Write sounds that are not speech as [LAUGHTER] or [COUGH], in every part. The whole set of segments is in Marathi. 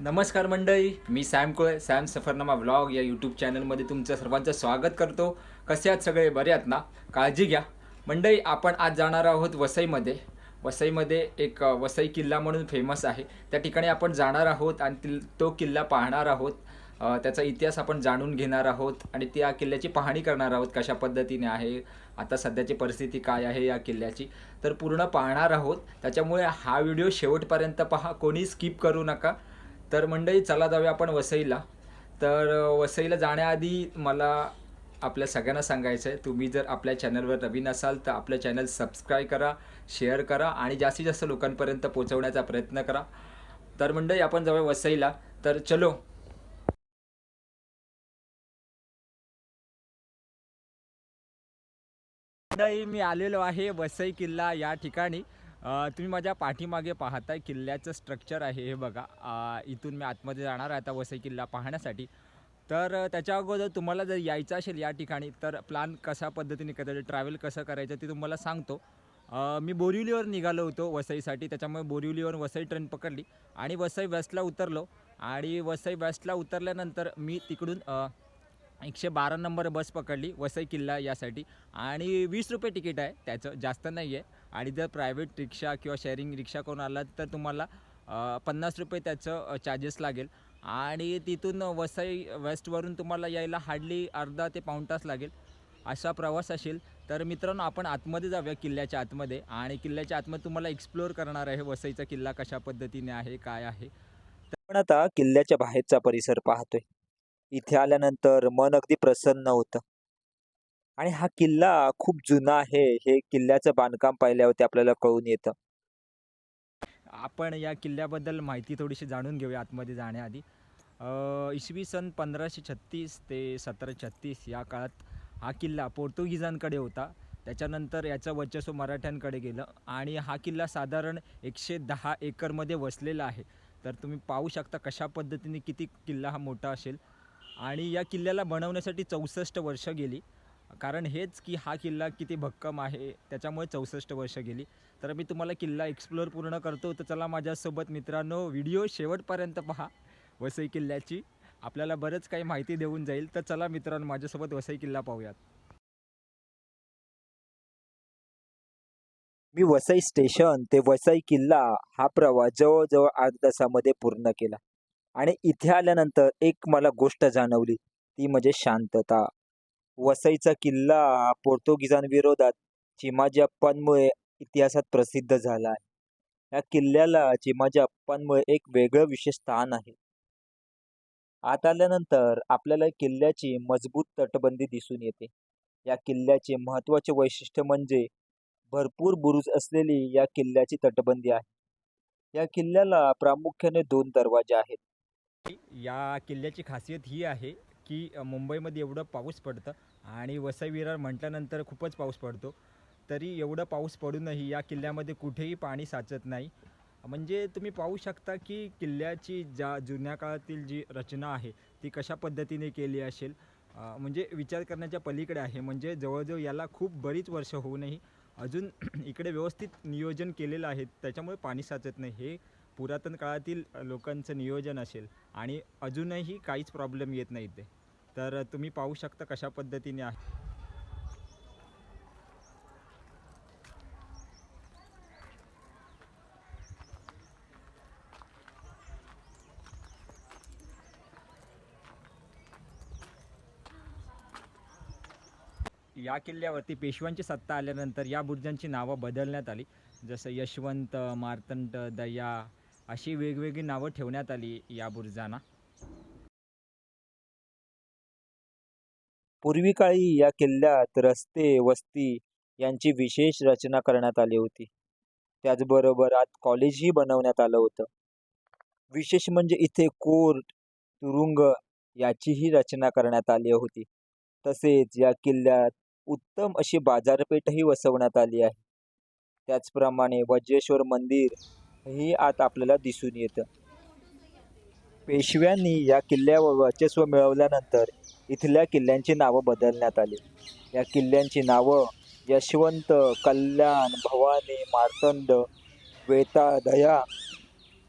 नमस्कार मंडळी. मी Sam Kole Sam Safarnama vlog या यूट्यूब चॅनलमध्ये तुमचं सर्वांचं स्वागत करतो. कसे आहात सगळे? बरे आहात ना? काळजी घ्या. मंडळी आपण आज जाणार आहोत वसईमध्ये. वसईमध्ये एक वसई किल्ला म्हणून फेमस आहे. त्या ठिकाणी आपण जाणार आहोत आणि तो किल्ला पाहणार आहोत. त्याचा इतिहास आपण जाणून घेणार आहोत आणि त्या किल्ल्याची पाहणी करणार आहोत कशा पद्धतीने आहे आता सध्याची परिस्थिती काय आहे या किल्ल्याची. तर पूर्ण पाहणार आहोत. त्याच्यामुळे हा व्हिडिओ शेवटपर्यंत पहा. कोणी स्किप करू नका. तर मंडळी चला जाऊया आपण वसईला. तर वसईला जाण्याआधी मला आपल्या सगळ्यांना सांगायचं आहे तुम्ही जर आपल्या चॅनलवर नवीन असाल तर आपलं चॅनल सबस्क्राईब करा शेअर करा आणि जास्तीत जास्त लोकांपर्यंत पोहोचवण्याचा प्रयत्न करा. तर मंडळी आपण जाऊया वसईला. तर चलो. मंडळी मी आलेलो आहे वसई किल्ला या ठिकाणी. तुम्ही माझ्या पाठीमागे पाहताय किल्ल्याचं स्ट्रक्चर आहे हे बघा. इथून मी आतमध्ये जाणार आहे आता वसई किल्ला पाहण्यासाठी. तर त्याच्या अगोदर तुम्हाला जर यायचं असेल या ठिकाणी तर प्लॅन कशा पद्धतीने करायचं ट्रॅव्हल कसं करायचं ते तुम्हाला सांगतो. मी बोरिवलीवर निघालो होतो वसईसाठी त्याच्यामुळे बोरिवलीवर वसई ट्रेन पकडली आणि वसई वेस्टला उतरलो. आणि वसई वेस्टला उतरल्यानंतर मी तिकडून एकशे बारा नंबर बस पकडली वसई किल्ला यासाठी. आणि वीस रुपये तिकीट आहे त्याचं जास्त नाही आहे. आणि जर प्रायव्हेट रिक्षा किंवा शेअरिंग रिक्षा करून आलात तर तुम्हाला पन्नास रुपये त्याचं चार्जेस लागेल. आणि तिथून वसई वेस्टवरून तुम्हाला यायला हार्डली अर्धा ते पाऊण तास लागेल. असा प्रवास असेल तर मित्रांनो आपण आतमध्ये जाऊया किल्ल्याच्या आतमध्ये. आणि किल्ल्याच्या आतमध्ये तुम्हाला एक्सप्लोअर करणार आहे वसईचा किल्ला कशा पद्धतीने आहे काय आहे. आपण आता किल्ल्याच्या बाहेरचा परिसर पाहतोय. इथे आल्यानंतर मन अगदी प्रसन्न होतं. आणि हा किल्ला खूप जुना आहे. हे किल्ल्याचं बांधकाम पाहिल्यावरती आपल्याला कळून येतं. आपण या किल्ल्याबद्दल माहिती थोडीशी जाणून घेऊया आतमध्ये जाण्याआधी. इसवी सन पंधराशे छत्तीस ते सतरा छत्तीस या काळात हा किल्ला पोर्तुगीजांकडे होता. त्याच्यानंतर याचं वर्चस्व मराठ्यांकडे गेलं आणि हा किल्ला साधारण एकशे दहा एकरमध्ये वसलेला आहे. तर तुम्ही पाहू शकता कशा पद्धतीने किती किल्ला हा मोठा असेल. आणि या किल्ल्याला बनवण्यासाठी चौसष्ट वर्ष गेली. कारण हेच की हा किल्ला किती भक्कम आहे त्याच्यामुळे चौसष्ट वर्ष गेली. तर मी तुम्हाला किल्ला एक्सप्लोअर पूर्ण करतो तर चला माझ्यासोबत मित्रांनो व्हिडिओ शेवटपर्यंत पहा वसई किल्ल्याची. आपल्याला बरंच काही माहिती देऊन जाईल. तर चला मित्रांनो माझ्यासोबत वसई किल्ला पाहूयात. मी वसई स्टेशन ते वसई किल्ला हा प्रवास जवळजवळ आठ तासामध्ये पूर्ण केला. आणि इथे आल्यानंतर एक मला गोष्ट जाणवली ती म्हणजे शांतता. वसईचा किल्ला पोर्तुगीजांविरोधात चिमाजी अप्पांमुळे इतिहासात प्रसिद्ध झाला आहे. या किल्ल्याला चिमाजी अप्पांमुळे एक वेगळं विशेष स्थान आहे. आत आल्यानंतर आपल्याला किल्ल्याची मजबूत तटबंदी दिसून येते. या किल्ल्याचे महत्त्वाचे वैशिष्ट्य म्हणजे भरपूर बुरुज असलेली या किल्ल्याची तटबंदी आहे. या किल्ल्याला प्रामुख्याने दोन दरवाजे आहेत. या किल्ल्याची खासियत ही आहे की मुंबईमध्ये एवढं पाऊस पडतं आणि वसई विरार म्हटल्यानंतर खूपच पाऊस पडतो. तरी एवढं पाऊस पडूनही या किल्ल्यामध्ये कुठेही पाणी साचत नाही. म्हणजे तुम्ही पाहू शकता की किल्ल्याची ज्या जुन्या काळातील जी रचना आहे ती कशा पद्धतीने केली असेल? म्हणजे विचार करण्याच्या पलीकडे आहे म्हणजे जवळजवळ याला खूप बरीच वर्ष होऊनही अजून [CLEARS THROAT] इकडे व्यवस्थित नियोजन केलेलं आहे त्याच्यामुळे पाणी साचत नाही. हे पुरातन काळातील लोकांचं नियोजन असेल. आणि अजूनही काहीच प्रॉब्लेम येत नाही ते. तर तुम्ही पाहू शकता कशा पद्धतीने आहे. या किल्ल्यावरती पेशव्यांची सत्ता आल्यानंतर या बुर्जांची नावं बदलण्यात आली. जसं यशवंत मार्तंड दया अशी वेगवेगळी नावं ठेवण्यात आली या बुरुजांना. पूर्वी काळी या किल्ल्यात रस्ते वस्ती यांची विशेष रचना करण्यात आली होती. त्याचबरोबर आत कॉलेजही बनवण्यात आलं होतं. विशेष म्हणजे इथे कोर्ट तुरुंग याचीही रचना करण्यात आली होती. तसेच या किल्ल्यात उत्तम अशी बाजारपेठही वसवण्यात आली आहे. त्याचप्रमाणे वज्रेश्वर मंदिर ही आत आपल्याला दिसून येतं. पेशव्यांनी या किल्ल्यावर वर्चस्व मिळवल्यानंतर इथल्या किल्ल्यांची नावं बदलण्यात आली. या किल्ल्यांची नावं यशवंत कल्याण भवानी मार्तंड वेता दया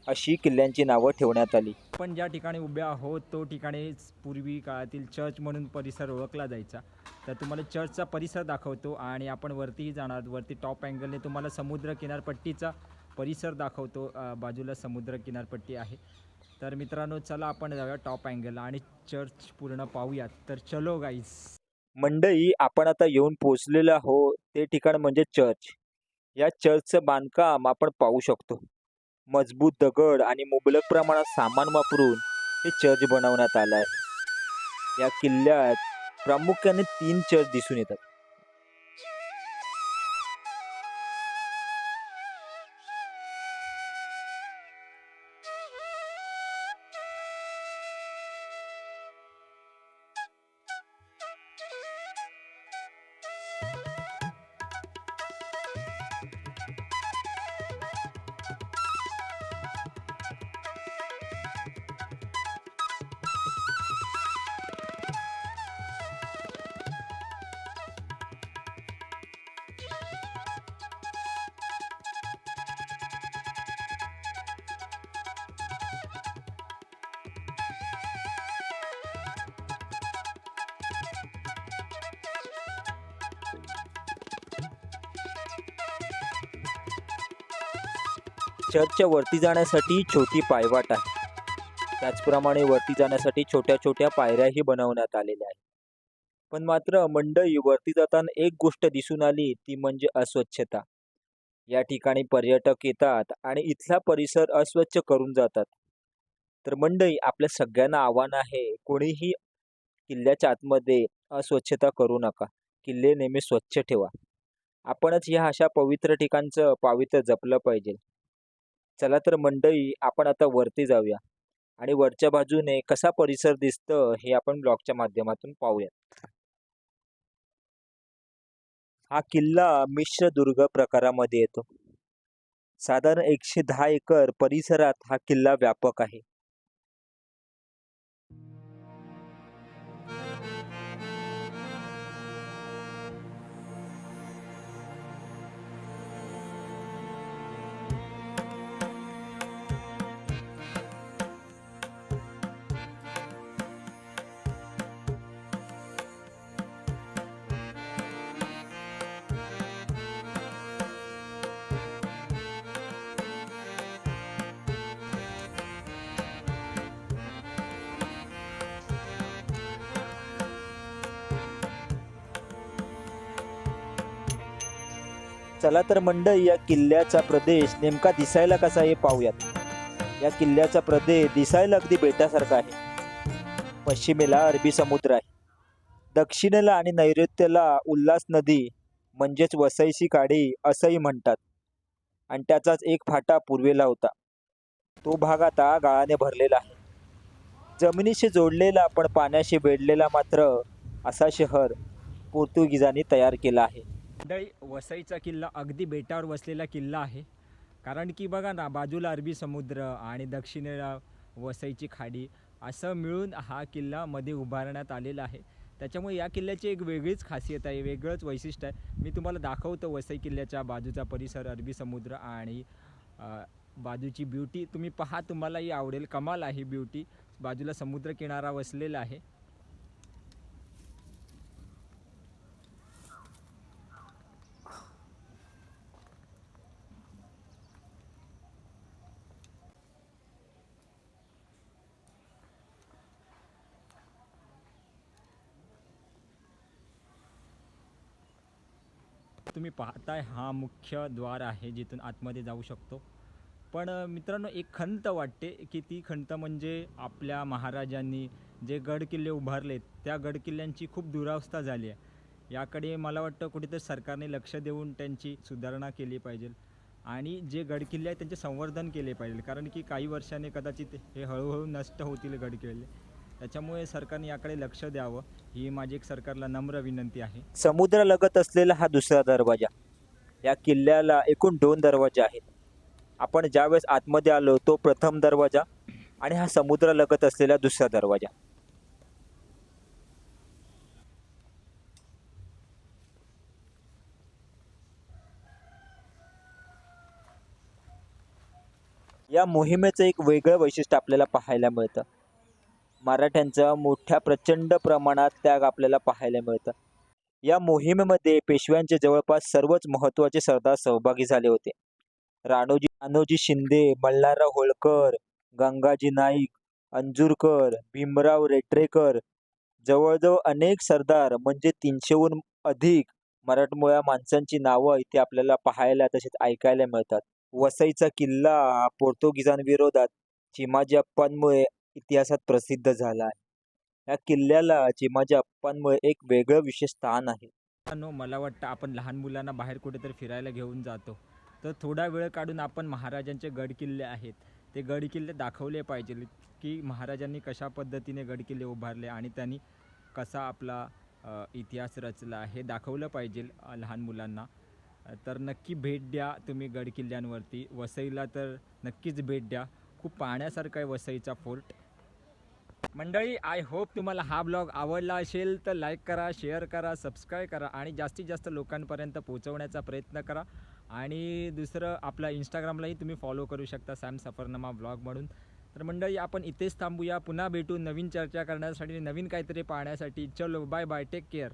अशी किल्ल्यांची नावं ठेवण्यात आली. आपण ज्या ठिकाणी उभे आहोत तो ठिकाणी पूर्वी काळातील चर्च म्हणून परिसर ओळखला जायचा. तर तुम्हाला चर्चचा परिसर दाखवतो आणि आपण वरतीही जाणार वरती टॉप अँगलने तुम्हाला समुद्र किनारपट्टीचा परिसर दाखवतो बाजूला समुद्र किनारपट्टी आहे. तर मित्रांनो चला आपण जाऊया टॉप अँगल आणि चर्च पूर्ण पाहूयात. तर चलो गाईज मंडई आपण आता येऊन पोचलेलो हो ते ठिकाण म्हणजे चर्च या चर्चचं बांधकाम आपण पाहू शकतो. मजबूत दगड आणि मुबलक प्रमाणात सामान वापरून हे चर्च बनवण्यात आलं आहे. या किल्ल्यात प्रामुख्याने तीन चर्च दिसून येतात. चर्चच्या वरती जाण्यासाठी छोटी पायवाट आहे. त्याचप्रमाणे वरती जाण्यासाठी छोट्या छोट्या पायऱ्याही बनवण्यात आलेल्या आहेत. पण मात्र मंडई वरती जाताना एक गोष्ट दिसून आली ती म्हणजे अस्वच्छता. या ठिकाणी पर्यटक येतात आणि इथला परिसर अस्वच्छ करून जातात. तर मंडई आपल्या सगळ्यांना आव्हान आहे कोणीही किल्ल्याच्या आतमध्ये अस्वच्छता करू नका. किल्ले नेहमी स्वच्छ ठेवा. आपणच ह्या अशा पवित्र ठिकाणचं पावित्र्य जपलं पाहिजे. चला तर मंडळी आपण आता वरती जाऊया. आणि वरच्या बाजूने कसा परिसर दिसतं हे आपण ब्लॉगच्या माध्यमातून पाहूयात. हा किल्ला मिश्र दुर्ग प्रकारामध्ये येतो. साधारण एकशे दहा एकर परिसरात हा किल्ला व्यापक आहे. चला तर मंडळी या किल्ल्याचा प्रदेश नेमका दिसायला कसा हे पाहूयात. या किल्ल्याचा प्रदेश दिसायला अगदी बेटासारखा आहे. पश्चिमेला अरबी समुद्र आहे. दक्षिणेला आणि नैऋत्येला उल्हास नदी म्हणजेच वसईची काडी असंही म्हणतात. आणि त्याचाच एक फाटा पूर्वेला होता. तो भाग आता गाळाने भरलेला आहे. जमिनीशी जोडलेला पण पाण्याशी वेढलेला मात्र असा शहर पोर्तुगीजांनी तयार केला आहे. मंडळी वसईचा किल्ला अगदी बेटावर वसलेला किल्ला आहे. कारण की बघा ना बाजूला अरबी समुद्र आणि दक्षिणेला वसईची खाडी असं मिळून हा किल्ला मध्ये उभारण्यात आलेला आहे. त्याच्यामुळे या किल्ल्याची एक वेगळीच खासियत आहे वेगळंच वैशिष्ट्य आहे. मी तुम्हाला दाखवतो वसई किल्ल्याच्या बाजूचा परिसर अरबी समुद्र आणि बाजूची ब्युटी तुम्ही पहा तुम्हालाही आवडेल. कमाल आहे ब्युटी बाजूला समुद्र किनारा वसलेला आहे. तुम्ही पाहताय हा मुख्य द्वार आहे जिथून आतमध्ये जाऊ शकतो. पण मित्रांनो एक खंत वाटते की ती खंत म्हणजे आपल्या महाराजांनी जे गड किल्ले उभारलेत त्या गड किल्ल्यांची खूप दुरावस्था झाली आहे. याकडे मला वाटतं कुठेतरी सरकारने लक्ष देऊन त्यांची सुधारणा केली पाहिजे आणि जे गडकिल्ले आहेत त्यांचे संवर्धन केले पाहिजे. कारण की काही वर्षाने कदाचित हे हळूहळू नष्ट होतील गडकिल्ले. त्याच्यामुळे सरकारने याकडे लक्ष द्यावं. ही माझी एक सरकारला नम्र विनंती आहे. समुद्रालगत असलेला हा दुसरा दरवाजा. या किल्ल्याला एकूण दोन दरवाजे आहेत. आपण ज्यावेळेस आतमध्ये आलो तो प्रथम दरवाजा आणि हा समुद्रालगत असलेला दुसरा दरवाजा. या मोहिमेचं एक वेगळं वैशिष्ट्य आपल्याला पाहायला मिळतं. मराठ्यांचा मोठ्या प्रचंड प्रमाणात त्याग आपल्याला पाहायला मिळतं. या मोहिमेमध्ये पेशव्यांचे जवळपास सर्वच महत्त्वाचे सरदार सहभागी झाले होते. राणोजी राणोजी शिंदे मल्हारराव होळकर गंगाजी नाईक अंजूरकर भीमराव रेटरेकर जवळजवळ अनेक सरदार म्हणजे तीनशेहून अधिक मराठमोळ्या माणसांची नावं इथे आपल्याला पाहायला तसेच ऐकायला मिळतात. वसईचा किल्ला पोर्तुगीजांविरोधात चिमाजी अप्पांमुळे इतिहासात प्रसिद्ध झाला आहे. या किल्ल्याला चिमाजी अप्पांमुळे एक वेगळं विशेष स्थान आहे. मित्रांनो मला वाटतं आपण लहान मुलांना बाहेर कुठेतरी फिरायला घेऊन जातो. तर थोडा वेळ काढून आपण महाराजांचे गड किल्ले आहेत. ते गड किल्ले दाखवले पाहिजे की महाराजांनी कशा पद्धतीने गड किल्ले उभारले आणि त्यांनी कसा आपला इतिहास रचला हे दाखवलं पाहिजे लहान मुलांना. तर नक्की भेट द्या तुम्ही गड किल्ल्यांवरती वसईला तर नक्कीच भेट द्या. खूप पाहण्यासारखं आहे वसईचा फोर्ट. मंडळी आय होप तुम्हाला हा ब्लॉग आवडला असेल तर लाईक करा शेअर करा सबस्क्राईब करा आणि जास्तीत जास्त लोकांपर्यंत पोहोचवण्याचा प्रयत्न करा. आणि दुसरं आपला इंस्टाग्रामलाही तुम्ही फॉलो करू शकता सॅम सफरनामा ब्लॉग म्हणून. तर मंडळी आपण इथेच थांबूया. पुन्हा भेटू नवीन चर्चा करण्यासाठी नवीन काहीतरी पाहण्यासाठी. चलो बाय बाय टेक केअर